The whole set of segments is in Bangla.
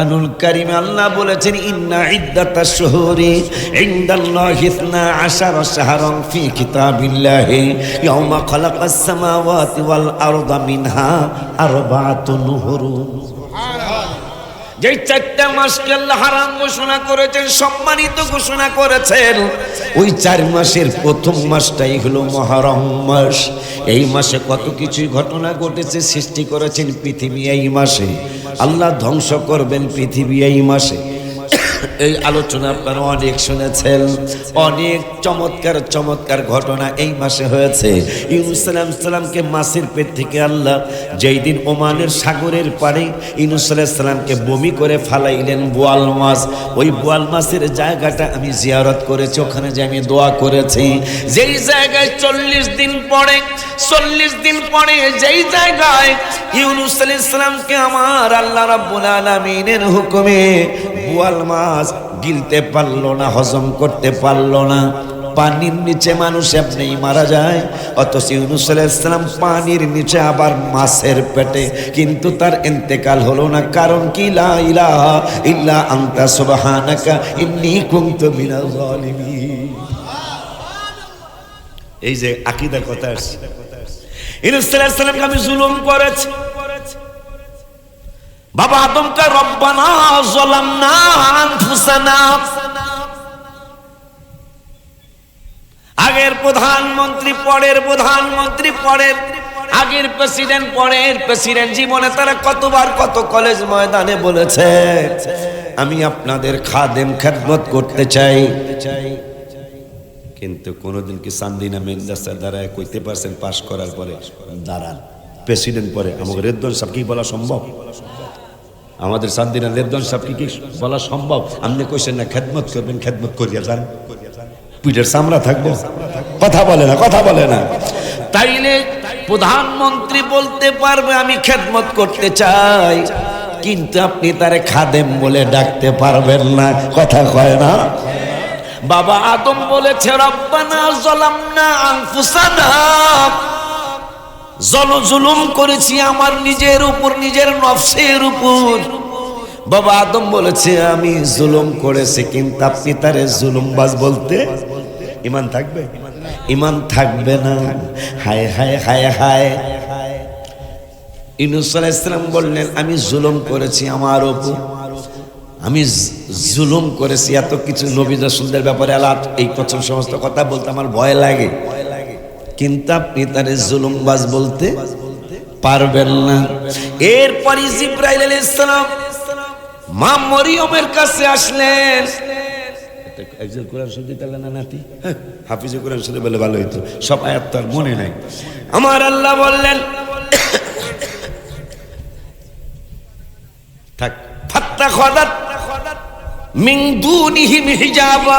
আনুল কারিম আল্লাহ বলেছেন ইন্না ইদ্দাতাশ শুহুরি ইনদাল্লাহি ইসনা আশারা শাহরান ফি কিতাবিল্লাহি ইয়াউমা খালাকাস সামাওয়াতি ওয়াল আরদা মিনহা আরবাআতুন হুরুম যেই চারটা মাসকে আল্লাহ হারাম ঘোষণা করেছেন সম্মানিত ঘোষণা করেছেন ওই চার মাসের প্রথম মাসটাই হলো মহরম মাস। এই মাসে কত কিছুই ঘটনা ঘটেছে সৃষ্টি করেছেন পৃথিবী এই মাসে। আল্লাহ ধ্বংস করবেন পৃথিবী এই মাসে। এই আলোচনা আপনারা অনেক শুনেছেন। অনেক চমৎকার চমৎকার ঘটনা এই মাসে হয়েছে। ইউনুস সালাম সালামকে মাসের পেট থেকে আল্লাহ যেই দিন ওমানের সাগরের পাড়ে ইউনুস সালামকে বমি করে ফালাইলেন বোয়াল মাছ। ওই বোয়াল মাছের জায়গাটা আমি জিয়ারত করেছি, ওখানে যে আমি দোয়া করেছি। যেই জায়গায় চল্লিশ দিন পরে চল্লিশ দিন পরে যেই জায়গায় ইউনুস সালামকে আমার আল্লাহ রাব্বুল আলামিনের হুকুমে বোয়াল মাছ গিলতে পারল না, হজম করতে পারল না। পানির নিচে মানুষ এমনি মারা যায়। অথচ ইউনুস ইসলাম পানির নিচে আবার মাছের পেটে। কিন্তু তার ইন্তেকাল হলো না। কারণ কি? এই যে আকীদার কথা আসছে। ইউনুস সালামকে আমি জুলুম করেছি। বাবা আদমকে রব্বানা আনফুসানা। আগের প্রধানমন্ত্রী, পরের প্রধানমন্ত্রী, পরের আগের প্রেসিডেন্ট, পরের প্রেসিডেন্ট জীবনে তারা কতবার কত কলেজ ময়দানে বলেছে, আমি আপনাদের খাদেম খেদমত করতে চাই। কিন্তু কোনোদিন কি সান্দিনা মেন্দাসের দ্বারা কইতে পারছেন পাশ করার পরে? দাঁড়ান, প্রেসিডেন্ট পরে আমাকে রেদ্দন সাহেব কি বলা সম্ভব? আমাদের সান্দিনা রেদ্দন সাহেব কি বলা সম্ভব? আপনি কইছেন না, খেদমত করবেন, খেদমত করিয়া যান। পিঠের সামরা থাকব। কথা বলে না, কথা বলে না। তাইলে প্রধানমন্ত্রী বলতে পারবে, আমি খেদমত করতে চাই। কিন্তু আপনি তারে খাদেম বলে ডাকতে পারবেন না, কথা কয় না। বাবা আদম বলেছে, রব্বানা জলামনা আনফুসানা। জল জুলুম করেছি আমার নিজের উপর, নিজের নফসের উপর। বাবা আদম বলেছে, আমি জুলুম করেছি, কিন্তু আপনি তারে জুলুমবাজ বলতে ইমান থাকবে? ইমান থাকবে না। হায় হায় হায় হায়। ইনুস ইসলাম বললেন, আমি জুলুম করেছি আমার ওপর আমি জুলুম করেছি। এত কিছু নবী রসুলদের ব্যাপারে আলাপ এই প্রথম সমস্ত কথা বলতে আমার ভয় লাগে। কিন্তু আপনি তারে জুলুমবাজ বলতে পারবেন না। এরপরই জিব্রাইল আলাইহিস সালাম মা মরিয়মের কাছে আসলেন। একজন কোরআন শুনতে তাহলে না নাতি? হ্যাঁ, হাফিজে কোরআন শুনতে বলে ভালো হইতো। সব আয়াত তো আর মনে নাই। আমার আল্লাহ বললেন থাক। ফাত্তা খদাত দুনিহিম হিজাবা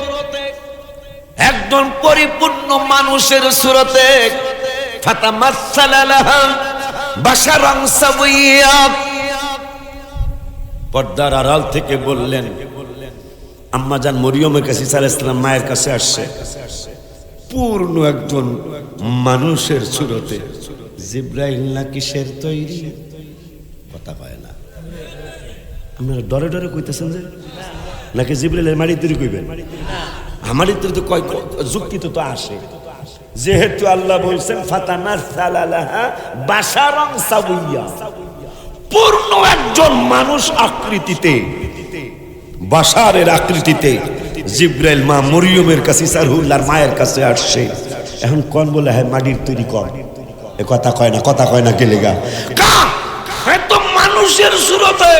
একজন পরিপূর্ণ মানুষের সুরতে পর্দার আড়াল থেকে বললেন, আম্মা জান মরিয়মের কাছে ঈসা আলাইহিস সালাম মায়ের কাছে আসছে। পূর্ণ একজন মানুষের সুরতে, জিব্রাইল না কিসের তৈরি? কথা কয় না। আপনারা ডরে ডরে কইতেছেন যে, নাকি জিব্রাইলের মাড়ি তৈরি কইবেন? আমারই তৈরি তো কয় যুক্তি তো আসে। যেহেতু আল্লাহ বলছেন পূর্ণ একজন মানুষ আকৃতিতে বাসারের আকৃতিতে। জিব্রাইল মা মরিয়মের কাছে সারহুল্লার মায়ের কাছে আসছে। এখন কন বলে হ্যাঁ মাটির তৈরি কর। এ কথা কয় না, কথা কয় না গেলেগা কা এত মানুষের সুরতে।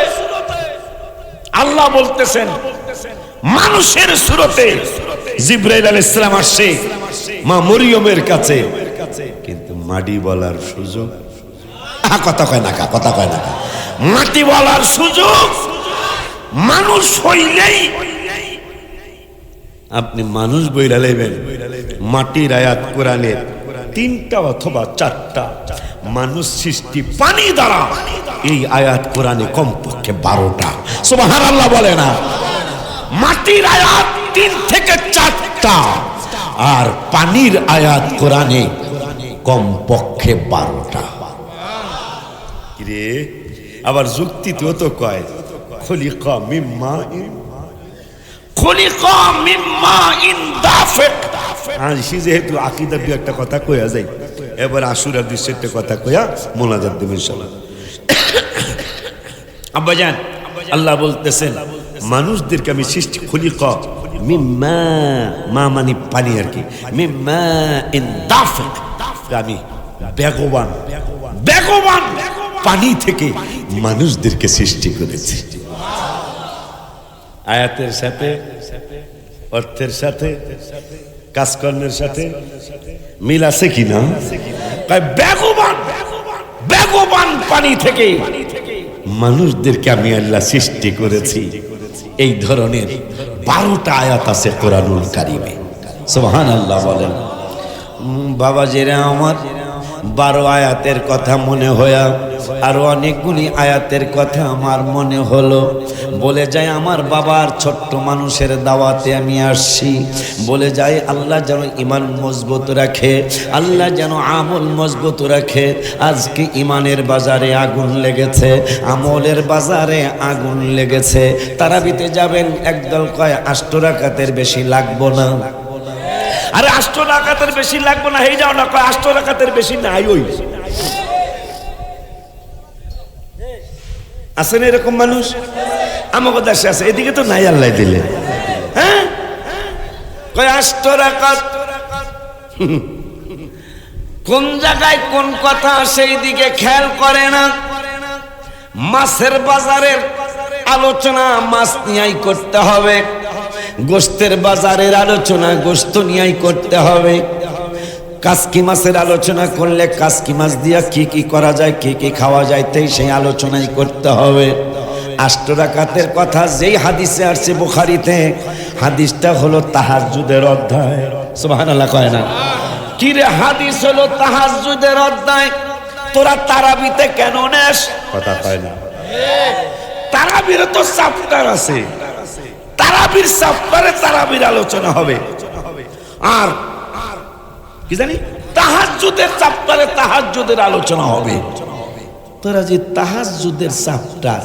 আল্লাহ বলতেছেন, মানুষের সুরতে জিব্রাইল আলাইহিস সালাম আসছে। মা মরিয়মের কাছে। কিন্তু মাটি বলার সুযোগ? কথা কয় না কথা কয় না মাটি বলার সুযোগ? মানুষ হইলেই আপনি মানুষ বইরা লেবেন মাটির আয়াত কোরআনের তিনটা অথবা চারটা মানুষ সৃষ্টি পানি দ্বারা এই আয়াত কোরআনে কমপক্ষে বারোটা। সুবাহান আল্লাহ বলে না। মাটির আয়াত তিন থেকে চারটা। আর পানির আয়াত কোরআনে কমপক্ষে বারোটা। রে আবার যুক্তিতেও তো কয় খলিকা মিম্মা খলিকা মিম্মা ইন দাফিক। আসি যেহেতু আকিদা দিয়ে একটা কথা কয়া যায় এবার আশুরার দৃশ্য একটা কথা কয়া মোনাজাত দেবেন ইনশাল্লাহ আব্বাজান আল্লাহ বলতেছেন মানুষদেরকে আমি সৃষ্টি খলিকা মিম্মা মা মানে পানি আর কি মিম্মা ইন দাফিক। আমি বেগবান বেগবান পানি থেকে মানুষদেরকে সৃষ্টি করেছি। আয়াতের সাথে, অর্থের সাথে, কাজকর্মের সাথে মিল আছে কি না? বেগবান বেগবান পানি থেকে মানুষদেরকে আমি আল্লাহ সৃষ্টি করেছি। এই ধরনের বারোটা আয়াত আছে কোরআনুল কারিমে। সোহান আল্লাহ বলেন বাবা জেরা আমার বারো আয়াতের কথা মনে হয়া আরও অনেকগুলি আয়াতের কথা আমার মনে হলো। বলে যায়, আমার বাবার ছোট্ট মানুষের দাওয়াতে আমি আসছি। বলে যায়, আল্লাহ যেন ইমান মজবুত রাখে, আল্লাহ যেন আমল মজবুত রাখে। আজকে ইমানের বাজারে আগুন লেগেছে, আমলের বাজারে আগুন লেগেছে। তারা তারাবিতে যাবেন, একদল কয় আষ্টরাকাতের বেশি লাগবো না। আরে, আষ্ট রাকাতের বেশি লাগবো না এই যাও না, কয়, আষ্ট রাকাতের বেশি নাই ওই। আছে না এরকম মানুষ? আমাকে দেশে আছে এদিকে তো নাই আল্লাহ দিলে। হ্যাঁ? কোন জায়গায় কোন কথা সেই দিকে খেয়াল করে না। মাছের বাজারের আলোচনা মাছ নিয়েই করতে হবে। গোস্তের বাজারের আলোচনা গোস্ত নিয়েই করতে হবে। কাসকি মাছের আলোচনা করলে কাসকি মাছ দিয়া কি কি করা যায়, কি কি খাওয়া যায়, তাই সেই আলোচনাই করতে হবে। আষ্টরাকাতের কথা যেই হাদিসে আসছে বুখারিতে, হাদিসটা হলো তাহাজুদের অধ্যায়। সুবহানাল্লাহ কয় না। কি রে হাদিস হলো তাহাজুদের অধ্যায়? তোরা তারাবিতে কেন নেস? কথা কয় না। তারাবির তো চাপ্টার আছে। তারাবির চাপ্টারে তারাবির আলোচনা হবে। আর কি জানি? তাহাজ্জুদের চাপ্টারে তাহাজ্জুদের আলোচনা হবে। তোরা যে তাহাজ্জুদের চাপ্টার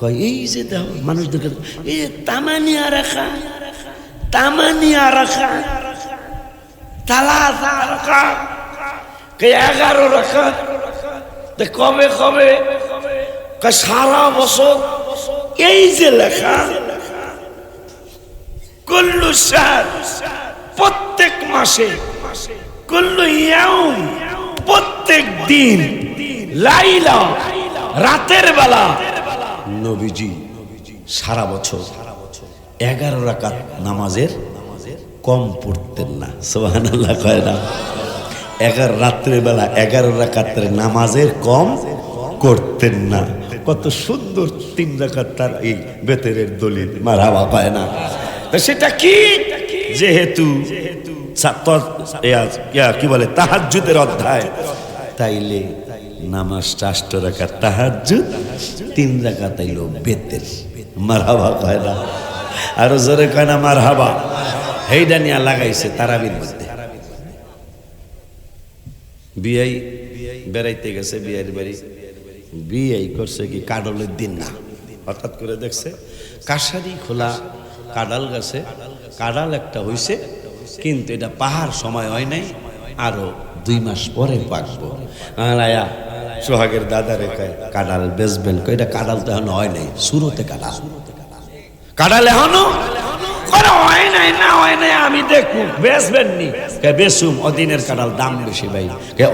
কয়, এই যে মানুষদেরকে, এই যে তামানিয়া রাখা তামানিয়া রাখা তালাতা রাখা কে এগারো রাখা, তা কবে কবে সারা বছর এই যে লেখা, কুল্লু সার প্রত্যেক মাসে কুল্লু ইয়াউম, প্রত্যেক দিন, লাইলা, রাতের বেলা। নবীজি, সারা বছর এগারো রাকাত নামাজের কম পড়তেন না। সোহান কয় না? এগারো রাত্রের বেলা এগারো রাকাতের নামাজের কম করতেন না। কত সুন্দর তিন রাকাত তার এই বেতেরের দলিল। মারাবা পায় না? সেটা কি? যেহেতু কি বলে, তাহাজ্জুদের অধ্যায়। তাইলে নামাজ রাষ্ট্র রাখা তাহাজ্জুদ, তিন রাখা তাইল বেতের। মারহাবা কয় না? আরও জোরে কয় না, মারহাবা? হেইডা নিয়ে লাগাইছে তারাবির মধ্যে। বিয়াই বেড়াইতে গেছে বিয়ের বাড়ি। বিয়াই করছে কি কাডলের দিন না? হঠাৎ করে দেখছে কাশারি খোলা কাডাল গাছে কাডাল একটা হইছে। কিন্তু এটা পাহাড় সময় হয় নাই, আরও দুই মাস পরে পাকবো। আয়া সোহাগের দাদারে কয় কাডাল এটা কাডাল তো এখন হয় নাই, শুরুতে কাডাল কাডাল এখনও? হয় নাই, না নাই, আমি অদিনের কাডাল দাম বেশি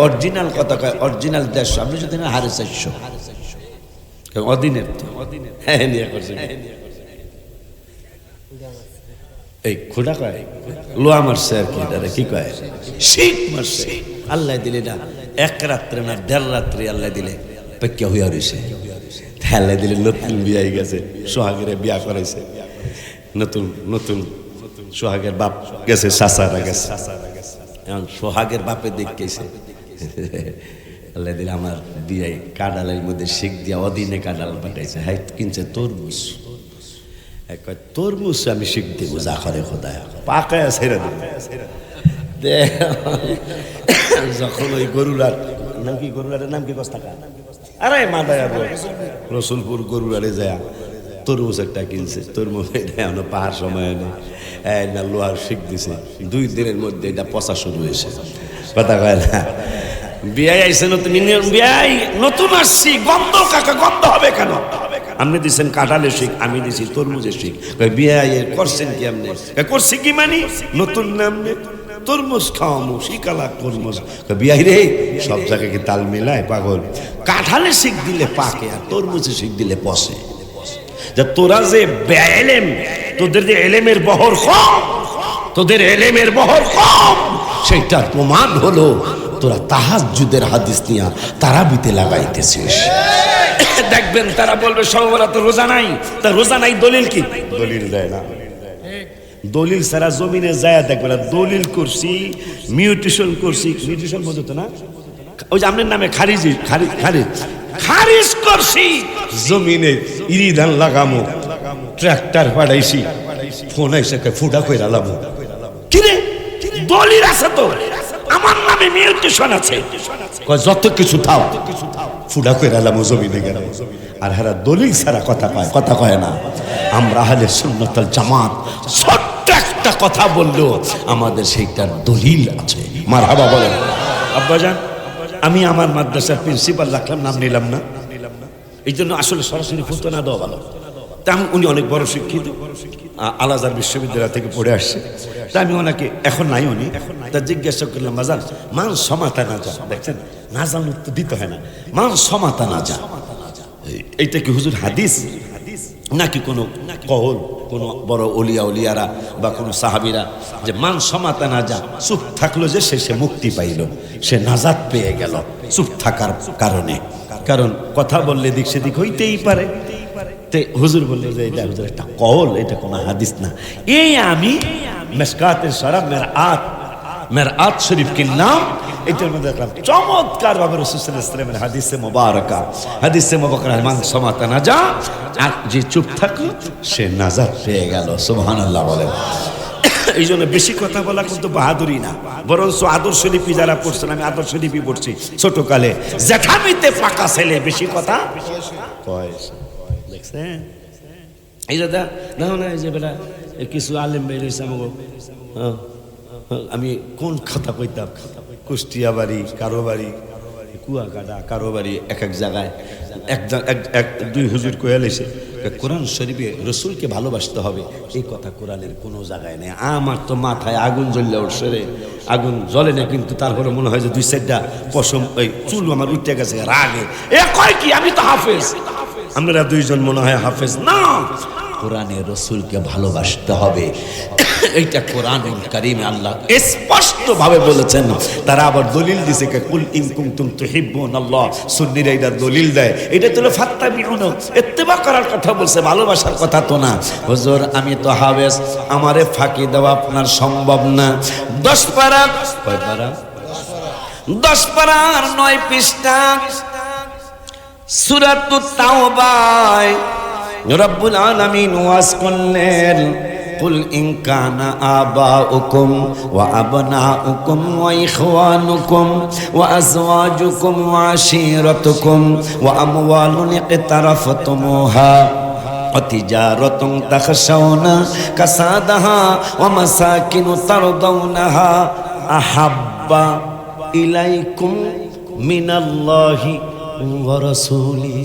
অরিজিনাল কথা কয়, অরিজিনাল অদিনের হ্যাঁ নিয়ে এই খুঁড়া কয় লোয়া মারছে আর কি এটারে কি কয়? শীত মারছে। আল্লাহ দিলে না, এক রাত্রে না, দেড় রাত্রে আল্লাহ দিলে পেক্কা হইয়া রয়েছে ঠেলে দিলে নতুন বিয়াই গেছে, সোহাগের বিয়া করাইছে। নতুন নতুন, সোহাগের বাপ গেছে, সাসারা গেছে। এখন সোহাগের বাপে দেখতেছে আল্লাহ দিলে আমার বিয়ে কাডালের মধ্যে শিখ দিয়া অদিনে কাডাল পাঠাইছে। হ্যাঁ কিনছে তরমুজ। কয়, তরমুজ আমি শিখ দিব। যা করে খোদায়। পাকায় দিব দে যখন ওই গরুরার নাম কি গরুরারের নাম কি কস্তাকা? আরে মাদায় রসুলপুর গরুরারে যায় তরমুজ একটা কিনছে তরমুজ এটা এখনও পাহাড় সময় এই না লোহার শিখ দিছে। দুই দিনের মধ্যে এটা পচা শুরু হয়েছে। কথা কয় না। বিয়াই আইসে নতুন বিয়াই নতুন আসছি গন্ধ কাকা গন্ধ হবে কেন? আপনি দিচ্ছেন কাঁঠালের শিখ আমি দিছি তরমুজের শিখ এর করছেন কি আপনি? করছি কি মানি? নতুন নাম তরমুজ খাওয়ামু, শিকালা তরমুজ। বিয়াই রে, সব জায়গায় কি তাল মিলায়? পাগল। কাঁঠালের শিখ দিলে পাকে আর তরমুজের শিখ দিলে পসে যে তোরা যে এলেম তোদের যে এলেমের বহর কম, তোদের এলেমের বহর কম, সেইটার প্রমাণ হলো তোরা তাহাজুদের হাদিস নিয়া তারাবিতে লাগাইতেছিস। দেখবেন তারা বলবে সর্বরা তো রোজা নাই। তা রোজা নাই দলিল কি? দলিল দেয় না। দলিল সারা জমিনে যায় দেখবে না দলিল করছি মিউটেশন করছি মিউটেশন বোঝো না? ওই যে আপনার নামে খারিজি খারিজ খারিজ। খারিজ করছি। জমিনে ইরি ধান লাগামো ট্রাক্টর পাঠাইছি ফোন আইসে ফুটা কইরা লাগামো কিরে দলিল আছে তো আমার নামে মিউটেশন আছে। কয়, যত কিছু থাও। ফুটা কই লাগামো জমিনে গেল আর হেরা দলিল ছাড়া কথা কয় কথা কয় না। আমরা হলে সুন্নতাল জামাত ছোট্ট একটা কথা বলল আমাদের সেইটার দলিল আছে। মার হাবা বলেন। আব্বাজান আমি আমার মাদ্রাসার প্রিন্সিপাল রাখলাম নাম নিলাম না। এই জন্য আসলে সরাসরি ফুটো না দেওয়া ভালো। তা আমি- উনি অনেক বড় শিক্ষিত। আ- আলাদার বিশ্ববিদ্যালয় থেকে পড়ে আসছে। তা আমি ওনাকে, এখন নাই উনি, তা জিজ্ঞাসা করলাম বাজার মান সমাতা না যা? দেখছেন? না জানলে তো দিতে হয় না। মান সমাতা না যা? এইটা কি হুজুর হাদিস? নাকি কোনো কহল কোনো বড় অলিয়া অলিয়ারা বা কোনো সাহাবিরা যে মান সমাতা না যা? চুপ থাকল যে সে সে মুক্তি পাইল। সে নাজাত পেয়ে গেল চুপ থাকার কারণে। কারণ কথা বললে দিক সেদিক হইতেই পারে। হুজুর বলল যে এটা হুজুর, একটা কল এটা কোনো হাদিস না। এই আমি মেসকাতের সরাব মের আত মের আত এটার মধ্যে দেখলাম চমৎকার ভাবে রসুলের হাদিসে মোবারকা হাদিসে মোবারকা মান সমাতা আর যে চুপ থাকল, সে নাজার পেয়ে গেল সুবহান আল্লাহ এই জন্য বেশি কথা বলা কিন্তু বাহাদুরি না, বরঞ্চ আদর্শ লিপি যারা পড়ছেন, আমি আদর্শ লিপি পড়ছি, ছোটকালে জেঠামিতে পাকা ছেলে, বেশি কথা কয় দেখছেন এই দাদা দেখো না এই যে কিছু আলেম আমাকে হ্যাঁ, হ্যাঁ, আমি কোন খাতা কইতাম? কুষ্টিয়া বাড়ি কারও বাড়ি কুয়াকাটা কারও বাড়ি এক এক জায়গায়। এক দুই হুজুর কয়ে লেছে কোরআন শরীফে রসুলকে ভালোবাসতে হবে। এই কথা কোরআনের কোনো জায়গায় নেই। আমার তো মাথায় আগুন জ্বললে উঠছে রে। আগুন জ্বলে না কিন্তু তারপরে মনে হয় যে দুই সাইডটা পশম ওই চুল আমার উঠে গেছে রাগে। এ কয় কি? আমি তো হাফেজ। আমরা দুইজন মনে হয় হাফেজ না। কোরআনে রসুলকে ভালোবাসতে হবে। এইটা কোরআন কারিমে আল্লাহ স্পষ্ট ভাবে বলেছেন তারা আবার দলিল দিছে কে, কুল ইন কুনতুম তুহিব্বুন আল্লাহ। সুন্নিরা এটা দলিল দেয়। এটা তো ফাত্তাবিউন। ইত্তেবা করার কথা বলছে, ভালোবাসার কথা তো না। হুজুর, আমি তো হাফেজ, আমারে ফাঁকি দেওয়া আপনার সম্ভব না। দশ পারা, কয় পারা? দশ পারার নয় পৃষ্ঠা। সুরাতুত তাওবায় রব্বুল আলামিন ওয়াজ করলেন قل إن كان آباؤكم وأبناؤكم وإخوانكم وأزواجكم وعشيرتكم وأموال اقترفتموها وتجارة تخشون كسادها ومساكن ترضونها أحب إليكم من الله ورسوله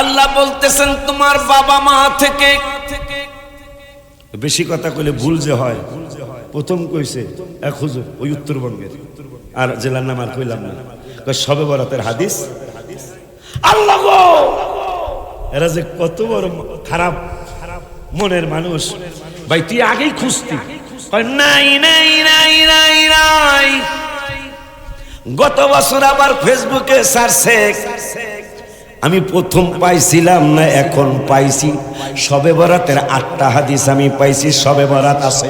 আল্লাহ বলতেছেন তোমার বাবা মা থেকে বেশি কথা কইলে ভুল যে হয় প্রথম কইছে এক হুজুর ওই উত্তরবঙ্গের আর জেলার নাম আর কইলাম না কয় সবে বরাতের হাদিস আল্লাহ গো এরা যে কত বড় খারাপ মনের মানুষ ভাই তুই আগেই খুঁজতি কয় নাই নাই নাই নাই নাই গত বছর আবার ফেসবুকে সারছে। আমি প্রথম পাইছিলাম না, এখন পাইছি। সবে বরাতের আটটা হাদিস আমি পাইছি, সবে বরাত আছে।